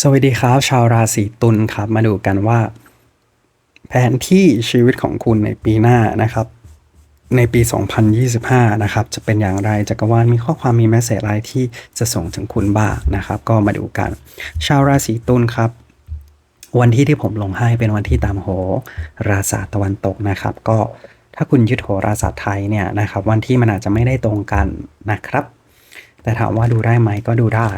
สวัสดีครับชาวราศีตุลครับ มาดูกันว่า แผนที่ชีวิตของคุณในปีหน้านะครับ ในปี 2025 นะครับ จะเป็นอย่างไรจักรวาลมีข้อความมีแมสเซจอะไรที่จะส่งถึงคุณบ้างนะครับ ก็มาดูกัน ชาวราศีตุลครับ วันที่ที่ผมลงให้เป็นวันที่ตามโหราศาสตร์ตะวันตกนะครับ ก็ถ้าคุณยึดโหราศาสตร์ไทยเนี่ยนะครับ วันที่มันอาจจะไม่ได้ตรงกันนะครับ แต่ถามว่าดูได้ไหมก็ดูได้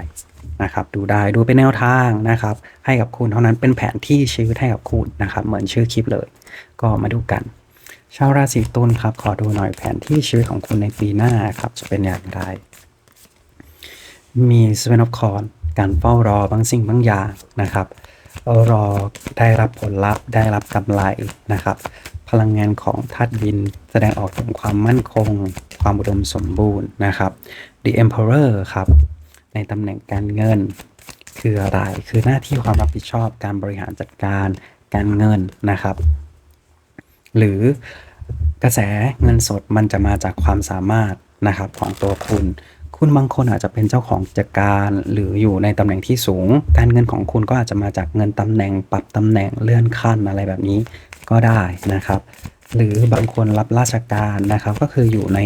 นะครับดูได้ดูเป็นแนวทางนะครับให้กับคุณเท่านั้นเป็นแผนที่ชีวิตให้กับคุณนะครับเหมือนชื่อคลิปเลย ก็มาดูกัน ชาวราศีตุลครับขอดูหน่อยแผนที่ชีวิตของคุณในปีหน้าครับจะเป็นอย่างไร มีสเวนอฟคอนการเฝ้ารอบางสิ่งบางอย่างนะครับรอได้รับผลลัพธ์ได้รับกำไรนะครับ พลังงานของธาตุดินแสดงออกถึงความมั่นคง ความอุดมสมบูรณ์นะครับ The Emperor ครับ ในตำแหน่งการเงิน คืออะไร คือหน้าที่ความรับผิดชอบการบริหารจัดการการเงินนะครับ หรือกระแสเงินสดมันจะมาจากความสามารถนะครับของตัวคุณ คุณบางคนอาจจะเป็นเจ้าของกิจการหรืออยู่ในตำแหน่งที่สูง การเงินของคุณก็อาจจะมาจากเงินตำแหน่งปรับตำแหน่งเลื่อนขั้นอะไรแบบนี้ก็ได้นะครับ หรือบางคนรับราชการนะครับ ก็คืออยู่ใน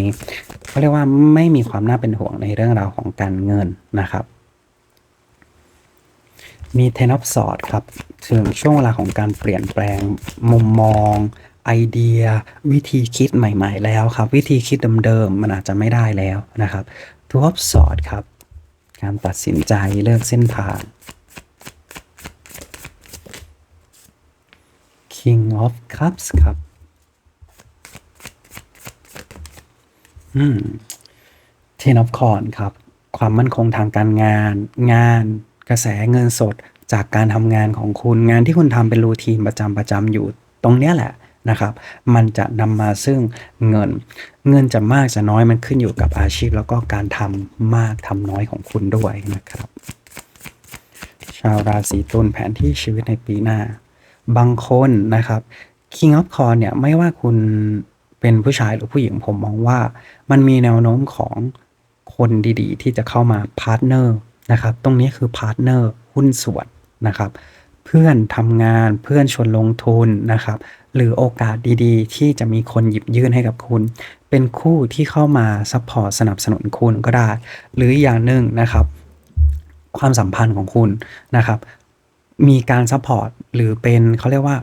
เขาเรียกว่าไม่มีความน่าเป็นห่วงในเรื่องราวของการเงินนะครับ มีเทนอฟสอดครับถึงช่วงเวลาของการเปลี่ยนแปลงมุมมอง ไอเดีย วิธีคิดใหม่ ๆ แล้วครับ วิธีคิดเดิมๆมันอาจจะไม่ได้แล้วนะครับทูออฟสอดครับ การตัดสินใจเลือกเส้นทาง King of Cups ครับ อืม Ten of c o n ครับ ความมั่นคงทางการงาน งานกระแสเงินสดจากการทำงานของคุณงานที่คุณทำเป็นรูทีนประจำประจำอยู่ตรงเนี้ยแหละนะครับ มันจะนำมาซึ่งเงิน เงินจะมากจะน้อยมันขึ้นอยู่กับอาชีพ แล้วก็การทำมากทำน้อยของคุณด้วยนะครับ ชาวราศีตุลแผนที่ชีวิตในปีหน้า บางคนนะครับ King of c o n เนี่ยไม่ว่าคุณ เป็นผู้ชายหรือผู้หญิงผมมองว่า มันมีแนวโน้มของคนดีๆ ที่จะเข้ามาพาร์ทเนอร์นะครับ ตรงนี้คือพาร์ทเนอร์หุ้นส่วนนะครับ เพื่อนทำงานเพื่อนชวนลงทุนนะครับ หรือโอกาสดีๆ ที่จะมีคนหยิบยื่นให้กับคุณ เป็นคู่ที่เข้ามาซัพพอร์ตสนับสนุนคุณก็ได้ หรืออย่างหนึ่งนะครับ ความสัมพันธ์ของคุณนะครับ มีการซัพพอร์ตหรือเป็นเขาเรียกว่า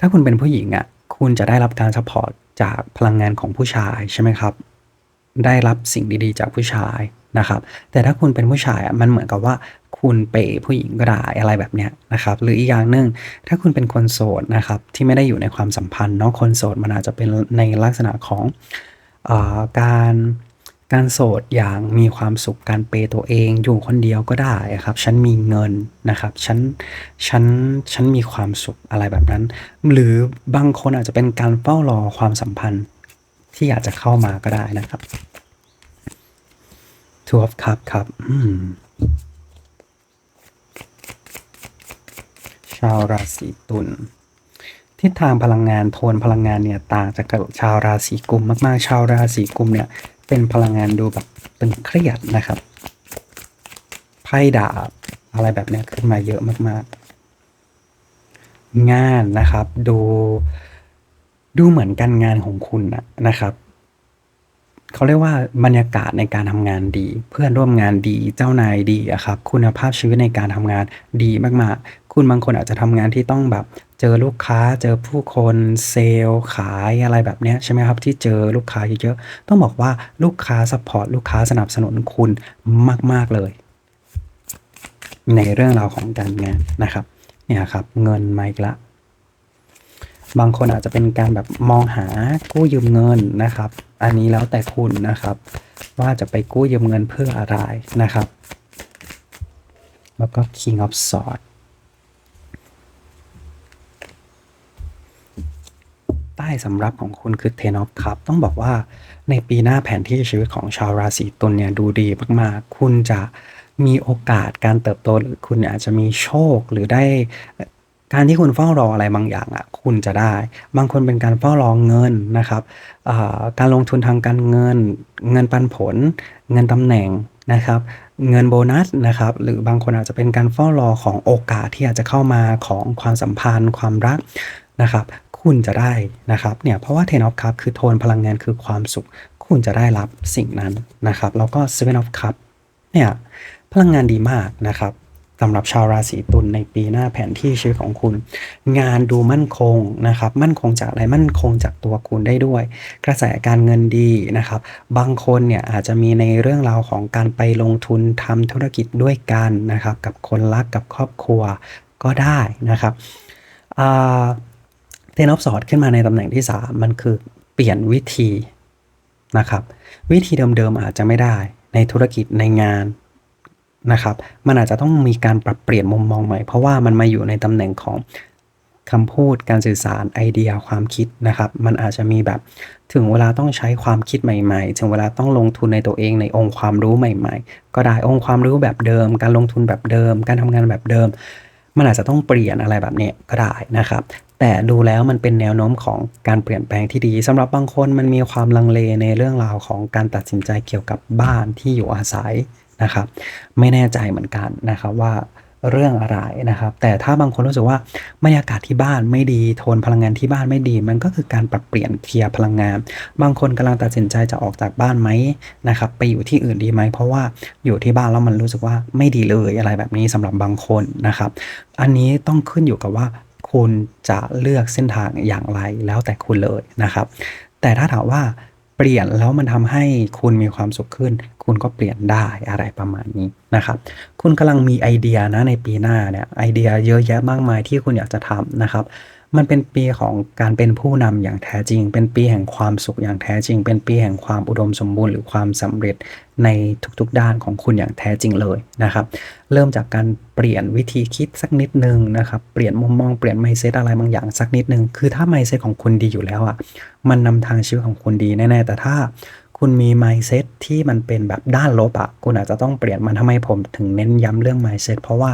ถ้าคุณเป็นผู้หญิงอะ่ะคุณจะได้รับการซัพพอร์ต จากพลังงานของผู้ชายใช่ไหมครับ ได้รับสิ่งดีๆ จากผู้ชายนะครับ แต่ถ้าคุณเป็นผู้ชายอะมันเหมือนกับว่าคุณเปย์ผู้หญิงก็ได้อะไรแบบเนี้ยนะครับ หรืออีกอย่างหนึ่งถ้าคุณเป็นคนโสดนะครับที่ไม่ได้อยู่ในความสัมพันธ์เนาะคนโสดมันอาจจะเป็นในลักษณะของอการ การโสดอย่างมีความสุขการเปยตัวเองอยู่คนเดียวก็ได้ครับ ฉันมีเงินนะครับฉันฉันฉันมีความสุขอะไรแบบนั้น หรือบางคนอาจจะเป็นการเฝ้ารอความสัมพันธ์ที่อยากจะเข้ามาก็ได้นะครับ Two of Cup ครับอืมชาวราศีตุลทิศทางพลังงานโทนพลังงานเนี่ยต่างจากชาวราศีกุมมากๆ ชาวราศีกุมเนี่ย เป็นพลังงานดูแบบตึงเครียดนะครับ ไพ่ดาบอะไรแบบนี้ขึ้นมาเยอะมาก ๆ งานนะครับ ดูดูเหมือนกันงานของคุณนะครับเขาเรียกว่าบรรยากาศในการทำงานดี เพื่อนร่วมงานดีเจ้านายดีอะครับ คุณภาพชีวิตในการทำงานดีมากๆ คุณบางคนอาจจะทำงานที่ต้องแบบ เจอลูกค้าเจอผู้คนเซลล์ขายอะไรแบบนี้ใช่ไหมครับ ที่เจอลูกค้าเยอะๆต้องบอกว่าลูกค้าสปอร์ตลูกค้าสนับสนุนคุณมาก ๆ เลย ในเรื่องราวของการงานนะครับเนี่ยครับเงินมาอีกละบางคนอาจจะเป็นการแบบมองหากู้ยืมเงินนะครับ อันนี้แล้วแต่คุณนะครับ ว่าจะไปกู้ยืมเงินเพื่ออะไรนะครับ แล้วก็ King of Swords ใต้สำรับของคุณคือ Ten of Cups ต้องบอกว่าในปีหน้าแผนที่ชีวิตของชาวราศีตุลเนี่ยดูดีมากๆ คุณจะมีโอกาสการเติบโตหรือคุณอาจจะมีโชคหรือได้การที่คุณเฝ้ารออะไรบางอย่างอะคุณจะได้ บางคนเป็นการเฝ้ารอเงินนะครับการลงทุนทางการเงิน เงินปันผล เงินตำแหน่งนะครับ เงินโบนัสนะครับ หรือบางคนอาจจะเป็นการเฝ้ารอของโอกาสที่อาจจะเข้ามาของความสัมพันธ์ ความรักนะครับ คุณจะได้นะครับเนี่ยเพราะว่า Ten of Cup คือโทนพลังงานคือความสุข คุณจะได้รับสิ่งนั้นนะครับ แล้วก็ Seven of Cup เนี่ยพลังงานดีมากนะครับสำหรับชาวราศีตุลในปีหน้าแผนที่ชีวิตของคุณ งานดูมั่นคงนะครับ มั่นคงจากอะไรมั่นคงจากตัวคุณได้ด้วย กระแสการเงินดีนะครับ บางคนเนี่ยอาจจะมีในเรื่องราวของการไปลงทุนทำธุรกิจด้วยกันนะครับ กับคนรักกับครอบครัวก็ได้นะครับอ่า เทนอฟสอดขึ้นมาในตำแหน่งที่ 3 มันคือเปลี่ยนวิธีนะครับ วิธีเดิมๆอาจจะไม่ได้ ในธุรกิจในงานนะครับ มันอาจจะต้องมีการปรับเปลี่ยนมุมมองใหม่ เพราะว่ามันมาอยู่ในตำแหน่งของคำพูดการสื่อสารไอเดียความคิดนะครับ มันอาจจะมีแบบถึงเวลาต้องใช้ความคิดใหม่ๆ ถึงเวลาต้องลงทุนในตัวเองในองค์ความรู้ใหม่ ๆ ก็ได้องค์ความรู้แบบเดิม การลงทุนแบบเดิม การทำงานแบบเดิม มันอาจจะต้องเปลี่ยนอะไรแบบนี้ก็ได้นะครับ แต่ดูแล้วมันเป็นแนวโน้มของการเปลี่ยนแปลงที่ดีสำหรับบางคนมันมีความลังเลในเรื่องราวของการตัดสินใจเกี่ยวกับบ้านที่อยู่อาศัยนะครับ ไม่แน่ใจเหมือนกันนะครับว่า เรื่องอะไรนะครับ แต่ถ้าบางคนรู้สึกว่าบรรยากาศที่บ้านไม่ดีโทนพลังงานที่บ้านไม่ดี มันก็คือการปรับเปลี่ยนเคลียร์พลังงาน บางคนกำลังตัดสินใจจะออกจากบ้านไหมนะครับไปอยู่ที่อื่นดีไหม เพราะว่าอยู่ที่บ้านแล้วมันรู้สึกว่าไม่ดีเลยอะไรแบบนี้สำหรับบางคนนะครับ อันนี้ต้องขึ้นอยู่กับว่าคุณจะเลือกเส้นทางอย่างไรแล้วแต่คุณเลยนะครับ แต่ถ้าถามว่า ปลี่ยนแล้วมันทำให้คุณมีความสุขขึ้น คุณก็เปลี่ยนได้อะไรประมาณนี้นะครับ คุณกำลังมีไอเดียนะในปีหน้าเนี่ยไอเดียเยอะแยะมากมายที่คุณอยากจะทำนะครับ มันเป็นปีของการเป็นผู้นำอย่างแท้จริง เป็นปีแห่งความสุขอย่างแท้จริง เป็นปีแห่งความอุดมสมบูรณ์หรือความสำเร็จในทุกๆด้านของคุณอย่างแท้จริงเลยนะครับ เริ่มจากการเปลี่ยนวิธีคิดสักนิดนึงนะครับ เปลี่ยนมุมมองเปลี่ยนไมเซ็ตอะไรบางอย่างสักนิดนึง คือถ้าไมเซ็ตของคุณดีอยู่แล้วอะ มันนำทางชีวิตของคุณดีแน่ๆ แต่ถ้าคุณมีไมเซ็ตที่มันเป็นแบบด้านลบอะคุณอาจจะต้องเปลี่ยนมันทำไมผมถึงเน้นย้ำเรื่องไมเซ็ตเพราะว่า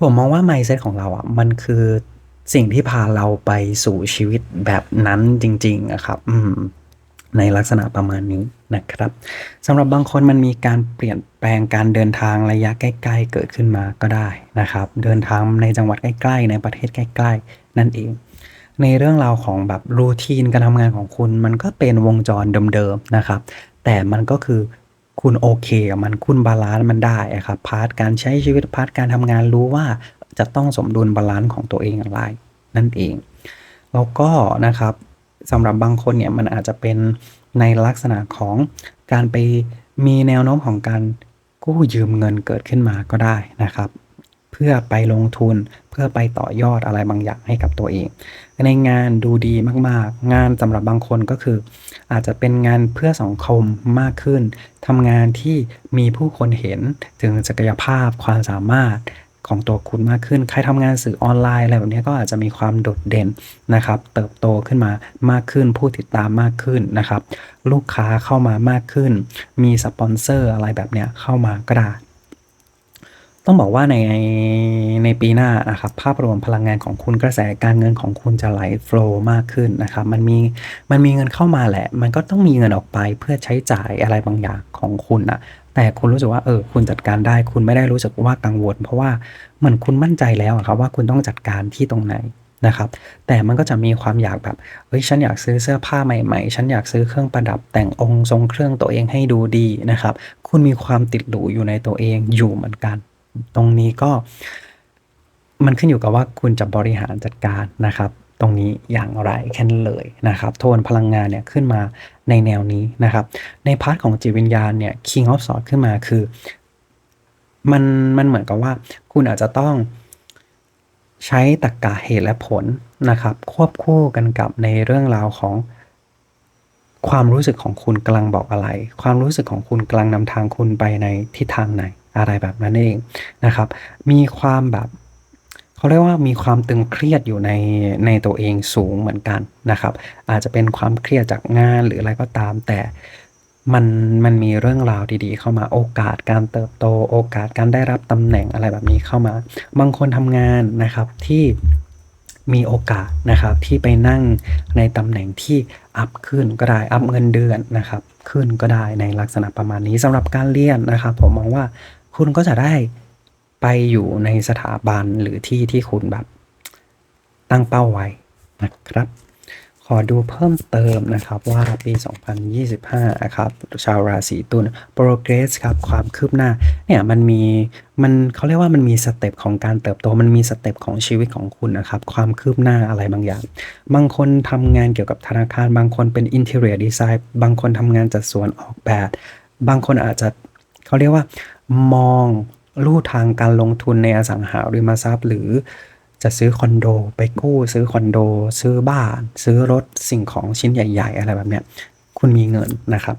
ผมมองว่าไมเซ็ตของเราอะมันคือ สิ่งที่พาเราไปสู่ชีวิตแบบนั้นจริงๆอะครับ อืมในลักษณะประมาณนี้นะครับสำหรับบางคนมันมีการเปลี่ยนแปลงการเดินทางระยะใกล้ ๆ เกิดขึ้นมาก็ได้นะครับ เดินทางในจังหวัดใกล้ ๆ ในประเทศใกล้ ๆ นั่นเอง ในเรื่องราวของแบบรูทีนการทำงานของคุณ มันก็เป็นวงจรเดิมๆนะครับ แต่มันก็คือคุณโอเคกับมันคุณบาลานซ์มันได้ครับพาร์ทการใช้ชีวิตพาร์ทการทำงานรู้ว่า จะต้องสมดุลบาลานซ์ของตัวเองอย่างไรนั่นเอง แล้วก็นะครับสำหรับบางคนเนี่ยมันอาจจะเป็นในลักษณะของการไปมีแนวโน้มของการกู้ยืมเงินเกิดขึ้นมาก็ได้นะครับ เพื่อไปลงทุนเพื่อไปต่อยอดอะไรบางอย่างให้กับตัวเอง ในงานดูดีมากๆ งานสำหรับบางคนก็คือ อาจจะเป็นงานเพื่อสังคมมากขึ้นทำงานที่มีผู้คนเห็นถึงศักยภาพความสามารถ ของตัวคุณมากขึ้น ใครทำงานสื่อออนไลน์อะไรแบบนี้ก็อาจจะมีความโดดเด่นนะครับ เติบโตขึ้นมามากขึ้น ผู้ติดตามมากขึ้นนะครับ ลูกค้าเข้ามามากขึ้น มีสปอนเซอร์อะไรแบบนี้เข้ามาก็ได้ ต้องบอกว่าในในปีหน้านะครับภาพรวมพลังงานของคุณกระแสการเงินของคุณจะไหลโฟล์มากขึ้นนะครับมันมีมันมีเงินเข้ามาแหละ มันก็ต้องมีเงินออกไปเพื่อใช้จ่ายอะไรบางอย่างของคุณอะแต่คุณรู้สึกว่าเออคุณจัดการได้ คุณไม่ได้รู้สึกว่ากังวล เพราะว่าเหมือนคุณมั่นใจแล้วครับว่าคุณต้องจัดการที่ตรงไหนนะครับ แต่มันก็จะมีความอยากแบบ เฮ้ย ฉันอยากซื้อเสื้อผ้าใหม่ๆ ฉันอยากซื้อเครื่องประดับแต่งองค์ทรงเครื่องตัวเองให้ดูดีนะครับ คุณมีความติดหรูอยู่ในตัวเองอยู่เหมือนกัน ตรงนี้ก็มันขึ้นอยู่กับว่าคุณจะบริหารจัดการนะครับ ตรงนี้อย่างไรแค่นั้นเลยนะครับ โทนพลังงานเนี่ยขึ้นมาในแนวนี้นะครับ ในพาร์ทของจิตวิญญาณเนี่ย King of Swords ขึ้นมาคือ มันมันเหมือนกับว่า คุณอาจจะต้องใช้ตรรกกะเหตุและผลนะครับ ควบคู่กันกับในเรื่องราวของความรู้สึกของคุณกำลังบอกอะไร ความรู้สึกของคุณกำลังนำทางคุณไปในทิศทางไหน อะไรแบบนั้นเองนะครับ มีความแบบเขาเรียกว่ามีความตึงเครียดอยู่ในในตัวเองสูงเหมือนกันนะครับ อาจจะเป็นความเครียดจากงานหรืออะไรก็ตาม แต่มันมันมีเรื่องราวดีๆ เข้ามาโอกาสการเติบโต โอกาสการได้รับตำแหน่งอะไรแบบนี้เข้ามา บางคนทำงานนะครับที่มีโอกาสนะครับที่ไปนั่งในตำแหน่งที่อัพขึ้นก็ได้อัพเงินเดือนนะครับ ขึ้นก็ได้ในลักษณะประมาณนี้สำหรับการเรียนนะครับ ผมมองว่า คุณก็จะได้ไปอยู่ในสถาบันหรือที่ที่คุณแบบตั้งเป้าไว้นะครับ ขอดูเพิ่มเติมนะครับว่าปี 2025นะครับชาวราศีตุล progress ครับความคืบหน้าเนี่ยมันมีมันเขาเรียกว่ามันมีสเต็ปของการเติบโตมันมีสเต็ปของชีวิตของคุณนะครับความคืบหน้าอะไรบางอย่าง บางคนทำงานเกี่ยวกับธนาคาร บางคนเป็น interior design บางคนทำงานจัดสวนออกแบบ บางคนอาจจะเขาเรียกว่า มองลู่ทางการลงทุนในอสังหาริมทรัพย์ หรือจะซื้อคอนโด ไปกู้ซื้อคอนโด ซื้อบ้าน ซื้อรถสิ่งของชิ้นใหญ่ ๆ อะไรแบบเนี้ยคุณมีเงินนะครับ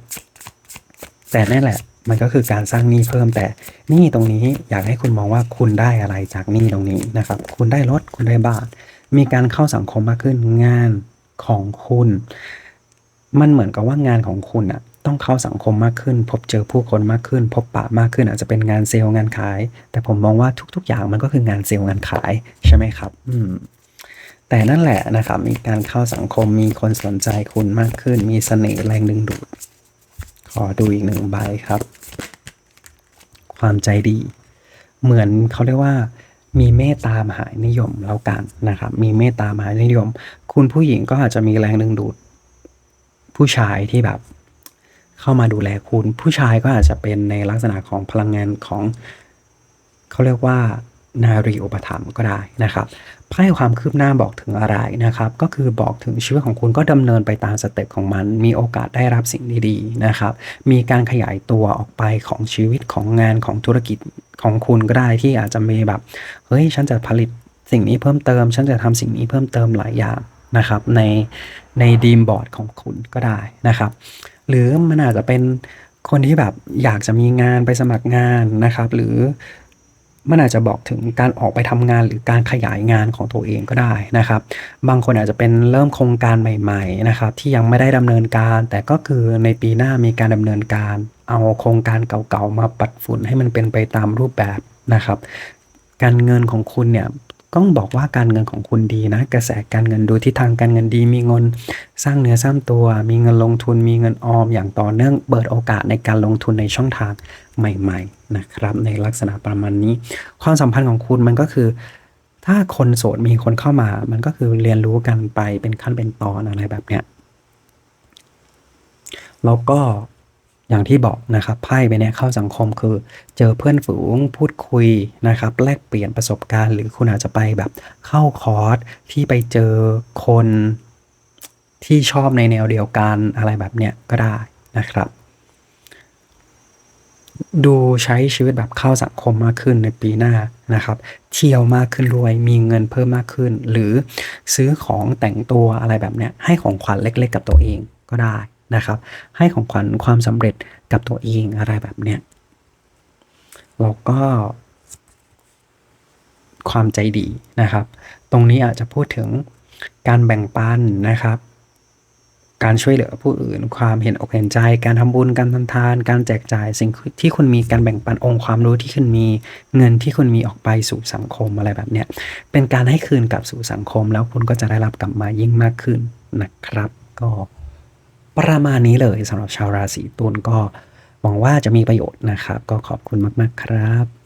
แต่นั่นแหละมันก็คือการสร้างหนี้เพิ่มแต่หนี้ตรงนี้อยากให้คุณมองว่าคุณได้อะไรจากหนี้ตรงนี้นะครับ คุณได้รถคุณได้บ้านมีการเข้าสังคมมากขึ้นงานของคุณ มันเหมือนกับว่างานของคุณอะ ต้องเข้าสังคมมากขึ้น พบเจอผู้คนมากขึ้น พบปะมากขึ้นอาจจะเป็นงานเซลล์งานขาย แต่ผมมองว่าทุก ๆ อย่างมันก็คืองานเซลล์งานขายใช่ไหมครับอืมแต่นั่นแหละนะครับ มีการเข้าสังคมมีคนสนใจคุณมากขึ้น มีเสน่ห์แรงดึงดูด ขอดูอีกหนึ่งใบครับ ความใจดี เหมือนเขาเรียกว่า มีเมตตามหานิยมแล้วกันนะครับ มีเมตตามหานิยม คุณผู้หญิงก็อาจจะมีแรงดึงดูด ผู้ชายที่แบบ เข้ามาดูแลคุณ ผู้ชายก็อาจจะเป็นในลักษณะของพลังงานของเขาเรียกว่านารีอุปถัมภ์ก็ได้นะครับไพ่ความคืบหน้าบอกถึงอะไรนะครับ ก็คือบอกถึงชีวิตของคุณก็ดำเนินไปตามสเต็ปของมัน มีโอกาสได้รับสิ่งดีๆนะครับ มีการขยายตัวออกไปของชีวิตของงานของธุรกิจของคุณก็ได้ที่อาจจะมีแบบเฮ้ยฉันจะผลิตสิ่งนี้เพิ่มเติม ฉันจะทำสิ่งนี้เพิ่มเติมหลายอย่างนะครับ ในในดีมบอร์ดของคุณก็ได้นะครับ หรือมันอาจจะเป็นคนที่แบบอยากจะมีงานไปสมัครงานนะครับ หรือมันอาจจะบอกถึงการออกไปทำงานหรือการขยายงานของตัวเองก็ได้นะครับ บางคนอาจจะเป็นเริ่มโครงการใหม่ๆนะครับ ที่ยังไม่ได้ดำเนินการ แต่ก็คือในปีหน้ามีการดำเนินการ เอาโครงการเก่าๆมาปัดฝุ่นให้มันเป็นไปตามรูปแบบนะครับ การเงินของคุณเนี่ย ต้องบอกว่าการเงินของคุณดีนะ กระแสการเงินดูทิศทางการเงินดี มีเงินสร้างเนื้อสร้างตัว มีเงินลงทุน มีเงินออมอย่างต่อเนื่องเปิดโอกาสในการลงทุนในช่องทางใหม่ ๆ นะครับ ในลักษณะประมาณนี้ ความสัมพันธ์ของคุณมันก็คือ ถ้าคนโสดมีคนเข้ามา มันก็คือเรียนรู้กันไปเป็นขั้นเป็นตอนอะไรแบบเนี้ยแล้วก็ อย่างที่บอกนะครับไพ่ใบนี้เข้าสังคมคือ เจอเพื่อนฝูงพูดคุยนะครับแลกเปลี่ยนประสบการณ์ หรือคุณอาจจะไปแบบเข้าคอร์สที่ไปเจอคนที่ชอบในแนวเดียวกันอะไรแบบเนี้ยก็ได้นะครับ ดูใช้ชีวิตแบบเข้าสังคมมากขึ้นในปีหน้านะครับ เที่ยวมากขึ้นด้วยมีเงินเพิ่มมากขึ้น หรือซื้อของแต่งตัวอะไรแบบเนี้ยให้ของขวัญเล็ก ๆ กับตัวเองก็ได้ นะครับ ให้ของขวัญความสำเร็จกับตัวเองอะไรแบบเนี้ยแล้วก็ ความใจดีนะครับ ตรงนี้อาจจะพูดถึงการแบ่งปันนะครับ การช่วยเหลือผู้อื่น ความเห็นอกเห็นใจ การทำบุญการทำทาน การแจกจ่ายสิ่งที่คุณมีการแบ่งปันองค์ความรู้ที่คุณมีเงินที่คุณมีออกไปสู่สังคมอะไรแบบเนี้ยเป็นการให้คืนกลับสู่สังคม แล้วคุณก็จะได้รับกลับมายิ่งมากขึ้นนะครับ ก็ ประมาณนี้เลยสำหรับชาวราศีตุลก็หวังว่าจะมีประโยชน์นะครับ ก็ขอบคุณมาก ๆ ครับ